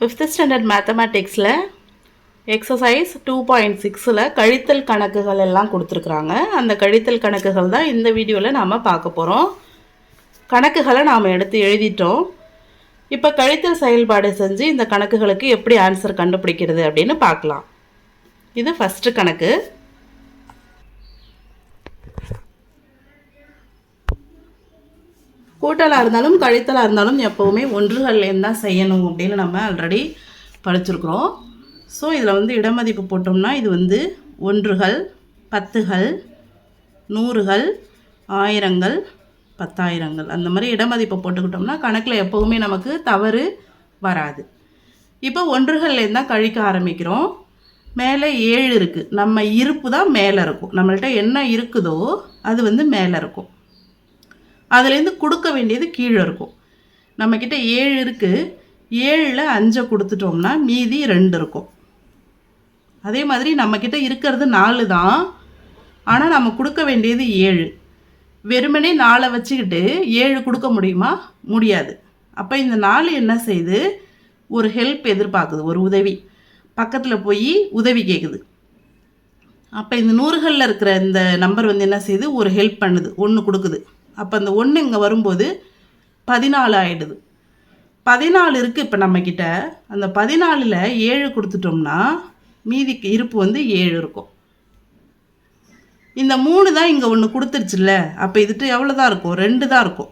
Fifth standard மேத்தமேட்டிக்ஸில் exercise two point சிக்ஸில் கழித்தல் கணக்குகள் எல்லாம் கொடுத்துருக்குறாங்க. அந்த கழித்தல் கணக்குகள் தான் இந்த வீடியோவில் நாம் பார்க்க போகிறோம் கணக்குகளை நாம் எடுத்து எழுதிட்டோம். இப்போ கழித்தல் செயல்பாடு செஞ்சு இந்த கணக்குகளுக்கு எப்படி ஆன்சர் கண்டுபிடிக்கிறது அப்படின்னு பார்க்கலாம். இது ஃபஸ்ட்டு கணக்கு. கூட்டலாக இருந்தாலும் கழித்தலாக இருந்தாலும் எப்போவுமே ஒன்றுகள்லேருந்து தான் செய்யணும் அப்படின்னு நம்ம ஆல்ரெடி படிச்சிருக்கிறோம். ஸோ இதில் வந்து இடமதிப்பு போட்டோம்னா இது வந்து ஒன்றுகள் பத்துகள் நூறுகள் ஆயிரங்கள் பத்தாயிரங்கள். அந்த மாதிரி இடமதிப்பை போட்டுக்கிட்டோம்னா கணக்கில் எப்போவுமே நமக்கு தவறு வராது. இப்போ ஒன்றுகள்லேருந்து தான் கழிக்க ஆரம்பிக்கிறோம். மேலே ஏழு இருக்குது நம்ம இருப்பு தான் மேலே இருக்கும். நம்மள்ட்ட என்ன இருக்குதோ அது வந்து மேலே இருக்கும். அதுலேருந்து கொடுக்க வேண்டியது கீழே இருக்கும். நம்மக்கிட்ட ஏழு இருக்குது ஏழில் அஞ்சை கொடுத்துட்டோம்னா மீதி ரெண்டு இருக்கும். அதே மாதிரி நம்மக்கிட்ட இருக்கிறது நாலு தான். ஆனால் நம்ம கொடுக்க வேண்டியது ஏழு. வெறுமனே நாளை வச்சுக்கிட்டு ஏழு கொடுக்க முடியுமா? முடியாது. அப்போ இந்த நாலு என்ன செய்யுது? ஒரு ஹெல்ப் எதிர்பார்க்குது ஒரு உதவி. பக்கத்தில் போய் உதவி கேட்குது அப்போ இந்த நூறுகளில் இருக்கிற இந்த நம்பர் வந்து என்ன செய்யுது? ஒரு ஹெல்ப் பண்ணுது ஒன்று கொடுக்குது. அப்போ அந்த ஒன்று இங்கே வரும்போது பதினாலு ஆயிடுது. பதினாலு இருக்குது இப்போ நம்மக்கிட்ட அந்த பதினாலில் ஏழு கொடுத்துட்டோம்னா மீதிக்கு இருப்பு வந்து ஏழு இருக்கும். இந்த மூணு தான் இங்கே ஒன்று கொடுத்துருச்சுல்ல அப்போ இதுட்டு எவ்வளோ தான் இருக்கும்? ரெண்டு தான் இருக்கும்.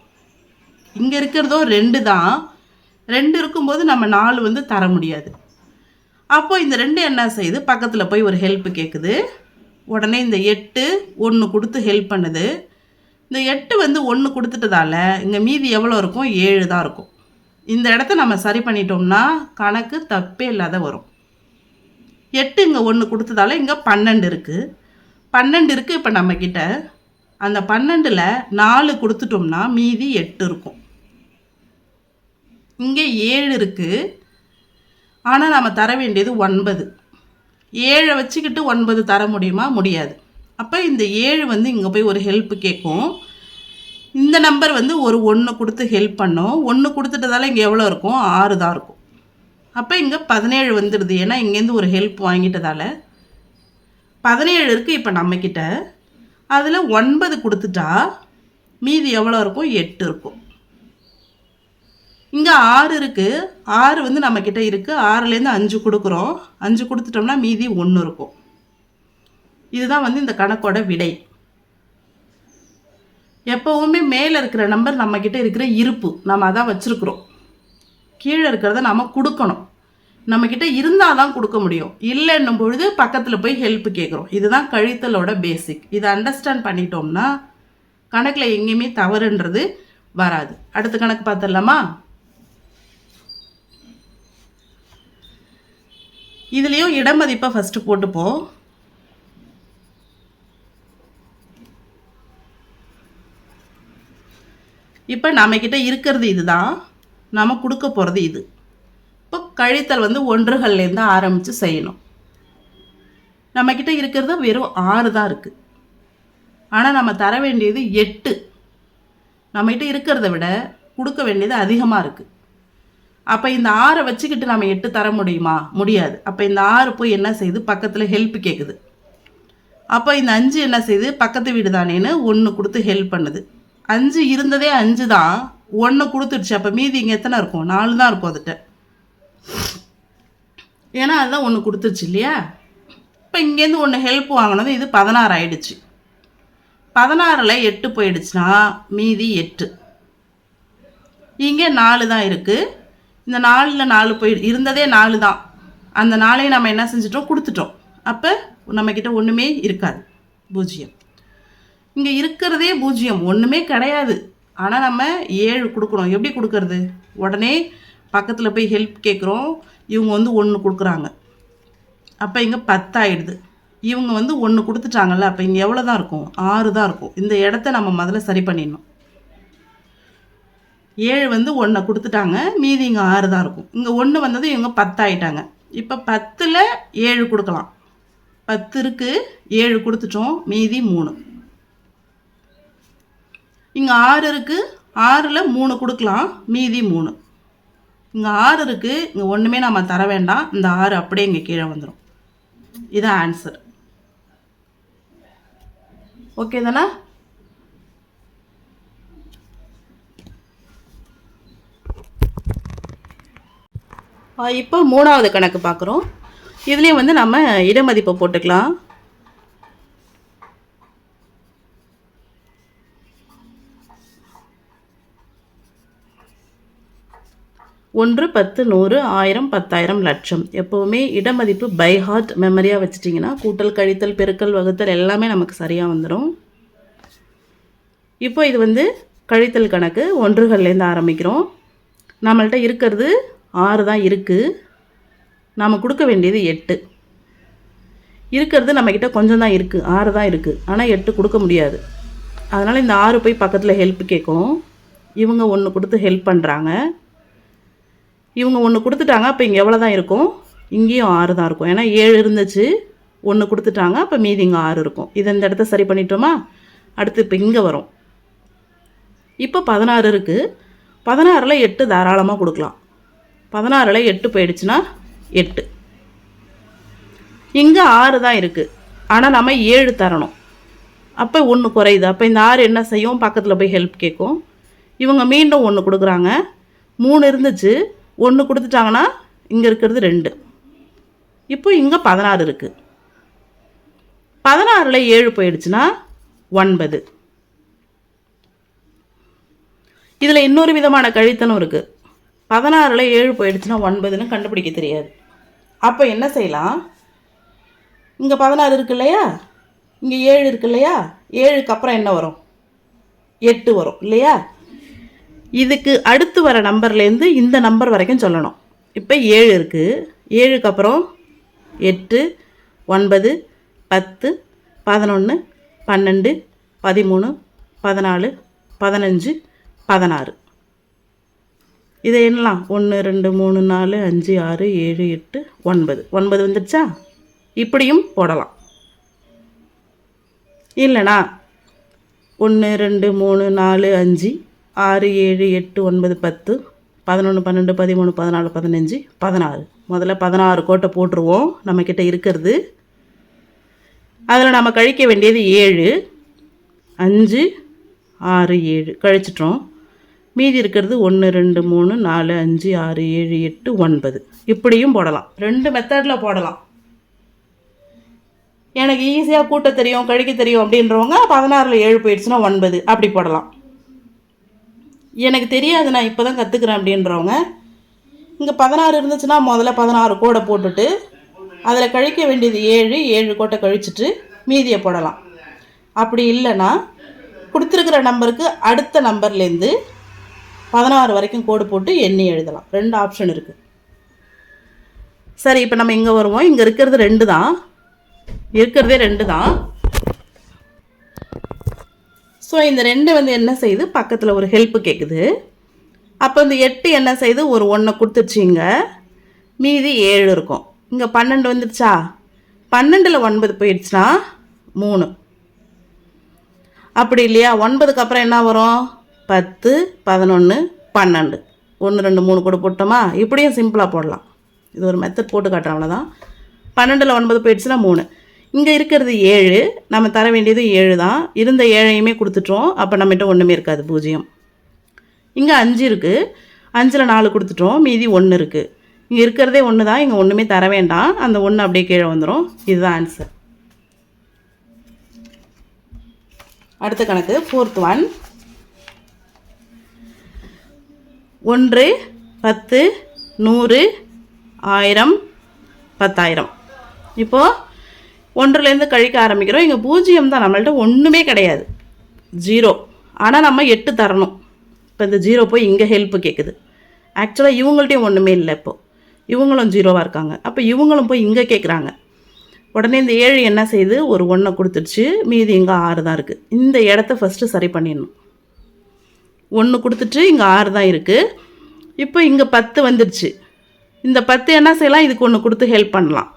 இங்கே இருக்கிறதோ ரெண்டு தான். ரெண்டு இருக்கும்போது நம்ம நாலு வந்து தர முடியாது. அப்போது இந்த ரெண்டு என்ன செய்யுது? பக்கத்தில் போய் ஒரு ஹெல்ப் கேட்குது உடனே இந்த எட்டு ஒன்று கொடுத்து ஹெல்ப் பண்ணுது. இந்த எட்டு வந்து ஒன்று கொடுத்துட்டதால இங்கே மீதி எவ்வளோ இருக்கும்? ஏழு தான் இருக்கும். இந்த இடத்த நம்ம சரி பண்ணிட்டோம்னா கணக்கு தப்பே இல்லாத வரும். எட்டு இங்கே ஒன்று கொடுத்ததால இங்கே பன்னெண்டு இருக்குது பன்னெண்டு இருக்குது இப்போ நம்மக்கிட்ட அந்த பன்னெண்டில் நாலு கொடுத்துட்டோம்னா மீதி எட்டு இருக்கும். இங்கே ஏழு இருக்குது ஆனால் நம்ம தர வேண்டியது ஒன்பது. ஏழை வச்சுக்கிட்டு ஒன்பது தர முடியுமா? முடியாது. அப்போ இந்த ஏழு வந்து இங்கே போய் ஒரு ஹெல்ப் கேட்கும் இந்த நம்பர் வந்து ஒரு ஒன்று கொடுத்து ஹெல்ப் பண்ணோம். ஒன்று கொடுத்துட்டதால இங்கே எவ்வளோ இருக்கும்? ஆறு தான் இருக்கும். அப்போ இங்கே பதினேழு வந்துடுது ஏன்னா இங்கேருந்து ஒரு ஹெல்ப் வாங்கிட்டதால. பதினேழு இருக்குது இப்போ நம்மக்கிட்ட அதில் ஒன்பது கொடுத்துட்டா மீதி எவ்வளோ இருக்கும்? எட்டு இருக்கும். இங்கே ஆறு இருக்குது ஆறு வந்து நம்மக்கிட்ட இருக்குது ஆறுலேருந்து அஞ்சு கொடுக்குறோம். அஞ்சு கொடுத்துட்டோம்னா மீதி ஒன்று இருக்கும். இதுதான் வந்து இந்த கணக்கோட விடை. எப்போவுமே மேலே இருக்கிற நம்பர் நம்மக்கிட்ட இருக்கிற இருப்பு நம்ம அதான் வச்சுருக்குறோம். கீழே இருக்கிறத நம்ம கொடுக்கணும். நம்மக்கிட்ட இருந்தால் தான் கொடுக்க முடியும். இல்லைன்னும் பொழுது பக்கத்தில் போய் ஹெல்ப் கேட்குறோம். இதுதான் கழித்தலோட பேசிக் இதை அண்டர்ஸ்டாண்ட் பண்ணிட்டோம்னா கணக்கில் எங்கேயுமே தவறுன்றது வராது. அடுத்த கணக்கு பார்த்துடலாமா? இதுலேயும் இடமதிப்பை ஃபஸ்ட்டு போட்டுப்போம். இப்போ நம்மக்கிட்ட இருக்கிறது இதுதான். நம்ம கொடுக்க போகிறது இது. இப்போ கழித்தல் வந்து ஒன்றுகள்லேருந்து ஆரம்பித்து செய்யணும். நம்மக்கிட்ட இருக்கிறது வெறும் ஆறு தான் இருக்குது ஆனால் நம்ம தர வேண்டியது எட்டு. நம்மகிட்ட இருக்கிறத விட கொடுக்க வேண்டியது அதிகமாக இருக்குது அப்போ இந்த ஆறை வச்சுக்கிட்டு நம்ம எட்டு தர முடியுமா? முடியாது. அப்போ இந்த ஆறு போய் என்ன செய்யுது? பக்கத்தில் ஹெல்ப் கேட்குது அப்போ இந்த அஞ்சு என்ன செய்யுது? பக்கத்து வீடு தானேன்னு ஒன்று கொடுத்து ஹெல்ப் பண்ணுது. அஞ்சு இருந்ததே அஞ்சு தான் ஒன்று கொடுத்துடுச்சு. அப்போ மீதி இங்கே எத்தனை இருக்கும்? நாலு தான் இருக்கும் அதுகிட்ட ஏன்னா அதுதான் ஒன்று கொடுத்துருச்சு இல்லையா? இப்போ இங்கேருந்து ஒன்று ஹெல்ப் வாங்கினது இது பதினாறு ஆயிடுச்சு. பதினாறில் எட்டு போயிடுச்சுன்னா மீதி எட்டு. இங்கே நாலு தான் இருக்குது இந்த நாலில் நாலு போய் இருந்ததே நாலு தான் அந்த நாளையும் நம்ம என்ன செஞ்சிட்டோம்? கொடுத்துட்டோம். அப்போ நம்மக்கிட்ட ஒன்றுமே இருக்காது. பூஜ்ஜியம். இங்கே இருக்கிறதே பூஜ்ஜியம். ஒன்றுமே கிடையாது. ஆனால் நம்ம ஏழு கொடுக்குறோம் எப்படி கொடுக்கறது? உடனே பக்கத்தில் போய் ஹெல்ப் கேட்குறோம் இவங்க வந்து ஒன்று கொடுக்குறாங்க. அப்போ இங்கே பத்தாயிடுது. இவங்க வந்து ஒன்று கொடுத்துட்டாங்கல்ல அப்போ இங்கே எவ்வளோ தான் இருக்கும்? ஆறு தான் இருக்கும். இந்த இடத்த நம்ம முதல்ல சரி பண்ணிடணும். ஏழு வந்து ஒன்றை கொடுத்துட்டாங்க. மீதி இங்கே ஆறு தான் இருக்கும். இங்கே ஒன்று வந்தது இவங்க பத்தாயிட்டாங்க. இப்போ பத்தில் ஏழு கொடுக்கலாம். பத்து இருக்குது ஏழு கொடுத்துட்டோம். மீதி மூணு. இங்கே ஆறு இருக்குது ஆறில் மூணு கொடுக்கலாம். மீதி மூணு. இங்கே ஆறு இருக்குது இங்கே ஒன்றுமே நம்ம தர வேண்டாம். இந்த ஆறு அப்படியே இங்கே கீழே வந்துடும் இதான் ஆன்சர் ஓகே தானே? இப்போ மூணாவது கணக்கு பார்க்குறோம். இதுலேயும் வந்து நம்ம இடமதிப்பை போட்டுக்கலாம். ஒன்று பத்து நூறு ஆயிரம் பத்தாயிரம் லட்சம். எப்போவுமே இடமதிப்பு பை ஹார்ட் மெமரியாக வச்சுட்டிங்கன்னா கூட்டல் கழித்தல் பெருக்கல் வகுத்தல் எல்லாமே நமக்கு சரியாக வந்துடும் இப்போ இது வந்து கழித்தல் கணக்கு ஒன்றுகள்லேருந்து ஆரம்பிக்கிறோம். நம்மள்ட்ட இருக்கிறது ஆறு தான் இருக்குது நாம் கொடுக்க வேண்டியது எட்டு. இருக்கிறது நம்மக்கிட்ட கொஞ்சம் தான் இருக்குது ஆறு தான் இருக்குது ஆனால் எட்டு கொடுக்க முடியாது. அதனால் இந்த ஆறு போய் பக்கத்தில் ஹெல்ப் கேட்கும். இவங்க ஒன்று கொடுத்து ஹெல்ப் பண்ணுறாங்க இவங்க ஒன்று கொடுத்துட்டாங்க அப்போ இங்கே எவ்வளோ தான் இருக்கும்? இங்கேயும் ஆறு தான் இருக்கும். ஏன்னா ஏழு இருந்துச்சு ஒன்று கொடுத்துட்டாங்க அப்போ மீதி இங்கே ஆறு இருக்கும். இதை இந்த இடத்த சரி பண்ணிட்டோமா? அடுத்து இப்போ இங்கே வரும். இப்போ பதினாறு இருக்குது பதினாறில் எட்டு தாராளமாக கொடுக்கலாம். பதினாறில் எட்டு போயிடுச்சுன்னா எட்டு. இங்கே ஆறு தான் இருக்குது ஆனால் நம்ம ஏழு தரணும். அப்போ ஒன்று குறையுது. அப்போ இந்த ஆறு என்ன செய்யும்? பக்கத்தில் போய் ஹெல்ப் கேட்கும். இவங்க மீண்டும் ஒன்று கொடுக்குறாங்க. மூணு இருந்துச்சு ஒன்று கொடுத்துட்டாங்கன்னா இங்கே இருக்கிறது ரெண்டு. இப்போ இங்கே பதினாறு இருக்குது பதினாறில் ஏழு போயிடுச்சுன்னா ஒன்பது. இதில் இன்னொரு விதமான கழித்தலும் இருக்குது பதினாறில் ஏழு போயிடுச்சுன்னா ஒன்பதுன்னு கண்டுபிடிக்க தெரியாது. அப்போ என்ன செய்யலாம்? இங்கே பதினாறு இருக்கு இல்லையா? இங்கே ஏழு இருக்கு இல்லையா? ஏழுக்கு அப்புறம் என்ன வரும்? எட்டு வரும் இல்லையா? இதுக்கு அடுத்து வர நம்பர்லேருந்து இந்த நம்பர் வரைக்கும் சொல்லணும். இப்போ ஏழு இருக்குது ஏழுக்கு அப்புறம் எட்டு ஒன்பது பத்து பதினொன்று பன்னெண்டு பதிமூணு பதினாலு பதினஞ்சு பதினாறு. இதை என்னலாம் ஒன்று ரெண்டு மூணு நாலு அஞ்சு ஆறு ஏழு எட்டு ஒன்பது. ஒன்பது வந்துடுச்சா? இப்படியும் போடலாம். இல்லைனா ஒன்று ரெண்டு மூணு நாலு அஞ்சு ஆறு ஏழு எட்டு ஒன்பது பத்து பதினொன்று பன்னெண்டு பதிமூணு பதினாலு பதினஞ்சு பதினாறு. முதல்ல பதினாறு கோட்டை போட்டுருவோம். நம்மக்கிட்ட இருக்கிறது. அதில் நம்ம கழிக்க வேண்டியது ஏழு அஞ்சு ஆறு ஏழு. கழிச்சிட்டோம். மீதி இருக்கிறது ஒன்று ரெண்டு மூணு நாலு அஞ்சு ஆறு ஏழு எட்டு ஒன்பது. இப்படியும் போடலாம். ரெண்டு மெத்தடில் போடலாம். எனக்கு ஈஸியாக கூட்ட தெரியும் கழிக்க தெரியும் அப்படின்றவங்க பதினாறில் ஏழு போயிடுச்சுன்னா ஒன்பது. அப்படி போடலாம். எனக்கு தெரியாது நான் இப்போ தான் கற்றுக்குறேன் அப்படின்றவங்க. இங்கே பதினாறு இருந்துச்சுன்னா முதல்ல பதினாறு கோடை போட்டுட்டு அதில் கழிக்க வேண்டியது ஏழு ஏழு கோட்டை கழிச்சிட்டு மீதியை போடலாம். அப்படி இல்லைன்னா கொடுத்துருக்குற நம்பருக்கு அடுத்த நம்பர்லேருந்து பதினாறு வரைக்கும் கோடு போட்டு எண்ணி எழுதலாம். ரெண்டு ஆப்ஷன் இருக்குது சரி இப்போ நம்ம இங்கே வருவோம். இங்கே இருக்கிறது ரெண்டு தான் இருக்கிறதே ரெண்டு தான் ஸோ இந்த ரெண்டு வந்து என்ன செய்யுது பக்கத்தில் ஒரு ஹெல்ப்பு கேட்குது அப்போ இந்த எட்டு என்ன செய்யுது ஒரு ஒன்றை கொடுத்துருச்சிங்க. மீதி ஏழு இருக்கும். இங்கே பன்னெண்டு வந்துடுச்சா பன்னெண்டில் ஒன்பது போயிடுச்சுன்னா மூணு. அப்படி இல்லையா? ஒன்பதுக்கு அப்புறம் என்ன வரும்? பத்து பதினொன்று பன்னெண்டு. ஒன்று ரெண்டு மூணு கூட போட்டோமா? இப்படியும் சிம்பிளாக போடலாம். இது ஒரு மெத்தட் போட்டு காட்டுறேன் அவ்வளோதான் பன்னெண்டில் ஒன்பது போயிடுச்சுன்னா மூணு. இங்கே இருக்கிறது ஏழு. நம்ம தர வேண்டியது ஏழு தான். இருந்த ஏழையுமே கொடுத்துட்டோம். அப்போ நம்மகிட்ட ஒன்றுமே இருக்காது. பூஜ்ஜியம். இங்கே அஞ்சு இருக்குது அஞ்சில் நாலு கொடுத்துட்டோம். மீதி ஒன்று இருக்குது இங்கே இருக்கிறதே ஒன்று தான். இங்கே ஒன்றுமே தர வேண்டாம். அந்த ஒன்று அப்படியே கீழே வந்துடும் இதுதான் ஆன்சர் அடுத்த கணக்கு. ஃபோர்த் ஒன் ஒன்று பத்து நூறு ஆயிரம் பத்தாயிரம். இப்போது ஒன்றுலேருந்து கழிக்க ஆரம்பிக்கிறோம். இங்கே பூஜ்ஜியம் தான். நம்மள்ட்ட ஒன்றுமே கிடையாது. ஜீரோ. ஆனால் நம்ம எட்டு தரணும். இப்போ இந்த ஜீரோ போய் இங்கே ஹெல்ப்பு கேட்குது ஆக்சுவலாக இவங்கள்ட்டையும் ஒன்றுமே இல்லை இப்போது இவங்களும் ஜீரோவாக இருக்காங்க. அப்போ இவங்களும் போய் இங்கே கேட்குறாங்க உடனே இந்த ஏழு என்ன செய்யுது ஒரு ஒன்றை கொடுத்துருச்சு மீதி இங்கே ஆறு தான் இருக்குது இந்த இடத்த ஃபஸ்ட்டு சரி பண்ணிடணும். ஒன்று கொடுத்துட்டு இங்கே ஆறு தான் இருக்குது இப்போ இங்கே பத்து வந்துடுச்சு. இந்த பத்து என்ன செய்யலாம்? இதுக்கு ஒன்று கொடுத்து ஹெல்ப் பண்ணலாம்.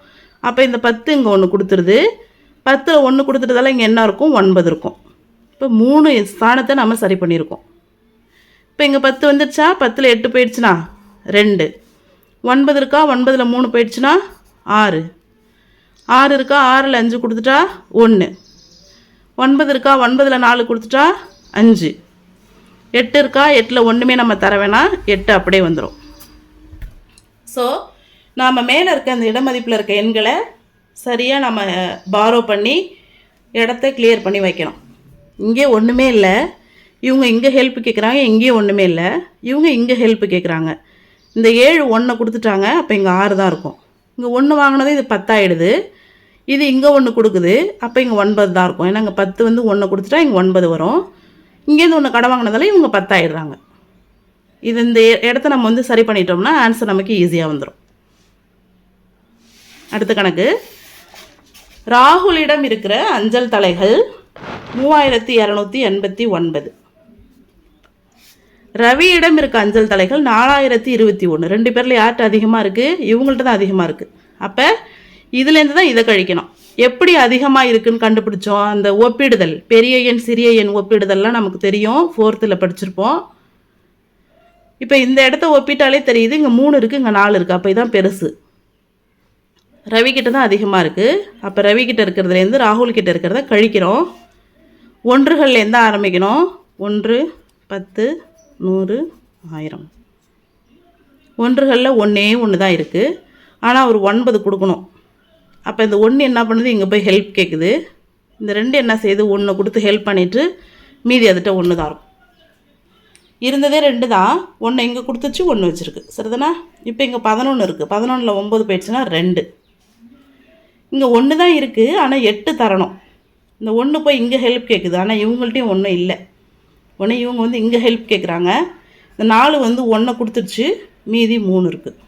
அப்போ இந்த பத்து இங்கே ஒன்று கொடுத்துருது. பத்தில் ஒன்று கொடுத்துட்டதால இங்கே என்ன இருக்கும்? ஒன்பது இருக்கும். இப்போ மூணு ஸ்தானத்தை நம்ம சரி பண்ணியிருக்கோம். இப்போ இங்கே பத்து வந்துடுச்சா பத்தில் எட்டு போயிடுச்சுனா? ரெண்டு. ஒன்பது இருக்கா? ஒன்பதில் மூணு போயிடுச்சுன்னா ஆறு. ஆறு இருக்கா? ஆறில் அஞ்சு கொடுத்துட்டா? ஒன்று ஒன்பது இருக்கா? ஒன்பதில் நாலு கொடுத்துட்டா? அஞ்சு. எட்டு இருக்கா? எட்டில் ஒன்றுமே நம்ம தர வேணாம். எட்டு அப்படியே வந்துடும் ஸோ நாம் மேலே இருக்க அந்த இடமதிப்பில் இருக்க எண்களை சரியாக நம்ம பாரோ பண்ணி இடத்த கிளியர் பண்ணி வைக்கணும். இங்கே ஒன்றுமே இல்லை. இவங்க இங்கே ஹெல்ப் கேட்குறாங்க இங்கேயும் ஒன்றுமே இல்லை. இவங்க இங்கே ஹெல்ப் கேட்குறாங்க இந்த ஏழு ஒன்றை கொடுத்துட்டாங்க அப்போ இங்கே ஆறு தான் இருக்கும். இங்கே ஒன்று வாங்கினது இது பத்தாயிடுது. இது இங்கே ஒன்று கொடுக்குது அப்போ இங்கே ஒன்பது தான் இருக்கும். ஏன்னா இங்கே பத்து வந்து ஒன்று கொடுத்துட்டா இங்கே ஒன்பது வரும். இங்கேருந்து ஒன்று கடை வாங்கினதால இவங்க பத்தாயிடுறாங்க. இது இந்த இடத்த நம்ம வந்து சரி பண்ணிட்டோம்னா ஆன்சர் நமக்கு ஈஸியாக வந்துடும் அடுத்த கணக்கு. ராகுலிடம் இருக்கிற அஞ்சல் தலைகள் மூவாயிரத்தி இரநூத்தி எண்பத்தி ஒன்பது. ரவியிடம் இருக்க அஞ்சல் தலைகள் நாலாயிரத்தி இருபத்தி ஒன்று. ரெண்டு பேரில் யார்கிட்ட அதிகமாக இருக்குது இவங்கள்ட்ட தான் அதிகமாக இருக்குது அப்போ இதுலேருந்து தான் இதை கழிக்கணும். எப்படி அதிகமாக இருக்குன்னு கண்டுபிடிச்சோம். அந்த ஒப்பிடுதல் பெரிய எண் சிறிய எண் ஒப்பிடுதல்லாம் நமக்கு தெரியும். ஃபோர்த்தில் படிச்சிருப்போம். இப்போ இந்த இடத்த ஒப்பிட்டாலே தெரியுது. இங்கே மூணு இருக்குது இங்கே நாலு இருக்குது அப்போ இதான் பெருசு. ரவி தான் அதிகமாக இருக்குது அப்போ ரவி இருக்கிறதுலேருந்து ராகுல் கிட்ட இருக்கிறத கழிக்கிறோம். ஒன்றுகள்லேருந்து ஆரம்பிக்கணும். ஒன்று பத்து நூறு ஆயிரம். ஒன்றுகளில் ஒன்றே ஒன்று தான் இருக்குது ஆனால் ஒரு ஒன்பது கொடுக்கணும். அப்போ இந்த ஒன்று என்ன பண்ணுது? இங்கே போய் ஹெல்ப் கேட்குது இந்த ரெண்டு என்ன செய்யுது ஒன்று கொடுத்து ஹெல்ப் பண்ணிவிட்டு மீதி அதுகிட்ட ஒன்று தான் இருக்கும் இருந்ததே ரெண்டு தான். ஒன்று இங்கே கொடுத்துச்சு ஒன்று வச்சுருக்கு. சரிதானா? இப்போ இங்கே பதினொன்று இருக்குது பதினொன்றில் ஒம்பது போயிடுச்சுன்னா ரெண்டு. இங்கே ஒன்று தான் இருக்குது ஆனால் எட்டு தரணும். இந்த ஒன்று போய் இங்கே ஹெல்ப் கேட்குது ஆனால் இவங்கள்ட்டையும் ஒன்றும் இல்லை. ஒன்று இவங்க வந்து இங்கே ஹெல்ப் கேட்குறாங்க இந்த நாலு வந்து ஒன்றை கொடுத்துருச்சு மீதி மூணு இருக்குது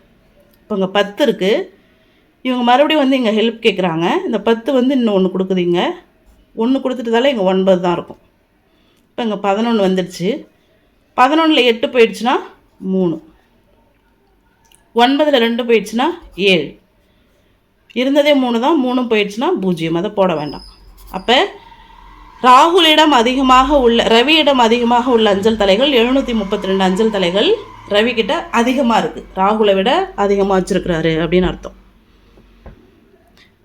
இப்போ இங்கே பத்து இருக்குது இவங்க மறுபடியும் வந்து இங்கே ஹெல்ப் கேட்குறாங்க இந்த பத்து வந்து இன்னும் ஒன்று கொடுக்குதுங்க ஒன்று கொடுத்துட்டதால இங்கே ஒன்பது தான் இருக்கும். இப்போ இங்கே பதினொன்று வந்துடுச்சு பதினொன்றில் எட்டு போயிடுச்சுன்னா மூணு. ஒன்பதில் ரெண்டு போயிடுச்சுன்னா ஏழு. இருந்ததே மூணு தான் மூணும் போயிடுச்சுன்னா பூஜ்ஜியம். அதை போட வேண்டாம். அப்போ ராகுலிடம் அதிகமாக உள்ள ரவியிடம் அதிகமாக உள்ள அஞ்சல் தலைகள் எழுநூற்றி முப்பத்தி ரெண்டு அஞ்சல் தலைகள் ரவி அதிகமாக இருக்குது ராகுலை விட அதிகமாக வச்சுருக்கிறாரு அப்படின்னு அர்த்தம்.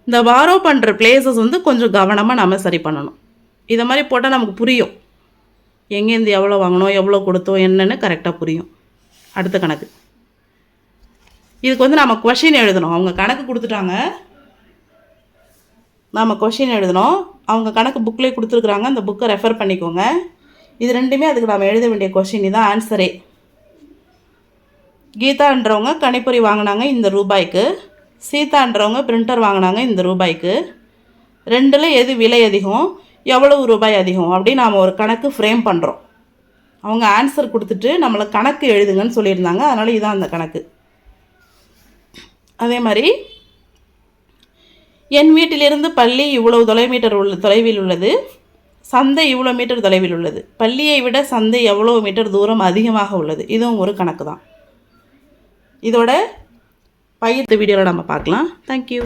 இந்த பாரோ பண்ணுற பிளேசஸ் வந்து கொஞ்சம் கவனமாக நம்ம சரி பண்ணணும். இதை மாதிரி போட்டால் நமக்கு புரியும். எங்கேருந்து எவ்வளோ வாங்கினோம் எவ்வளோ கொடுத்தோம் என்னன்னு கரெக்டாக புரியும். அடுத்த கணக்கு. இதுக்கு வந்து நம்ம கொஷின் எழுதணும். அவங்க கணக்கு கொடுத்துட்டாங்க. நாம் கொஷின் எழுதணும். அவங்க கணக்கு புக்கில் கொடுத்துருக்குறாங்க. அந்த புக்கை ரெஃபர் பண்ணிக்கோங்க. இது ரெண்டுமே அதுக்கு நாம் எழுத வேண்டிய கொஷின் இதுதான் ஆன்சரே கீதான்றவங்க கணிப்பொறி வாங்கினாங்க இந்த ரூபாய்க்கு. சீதான்றவங்க பிரிண்டர் வாங்கினாங்க இந்த ரூபாய்க்கு. ரெண்டில் எது விலை அதிகம்? எவ்வளவு ரூபாய் அதிகம்? அப்படின்னு நாம் ஒரு கணக்கு ஃப்ரேம் பண்ணுறோம் அவங்க ஆன்சர் கொடுத்துட்டு நம்மளை கணக்கு எழுதுங்கன்னு சொல்லியிருந்தாங்க. அதனால் இதுதான் அந்த கணக்கு. அதே மாதிரி என் வீட்டிலிருந்து பள்ளி இவ்வளவு தொலைமீட்டர் உள்ள தொலைவில் உள்ளது. சந்தை இவ்வளோ மீட்டர் தொலைவில் உள்ளது. பள்ளியை விட சந்தை எவ்வளோ மீட்டர் தூரம் அதிகமாக உள்ளது. இதுவும் ஒரு கணக்கு தான் இதோட பயிர்த்து வீடியோவில் நம்ம பார்க்கலாம். தேங்க்யூ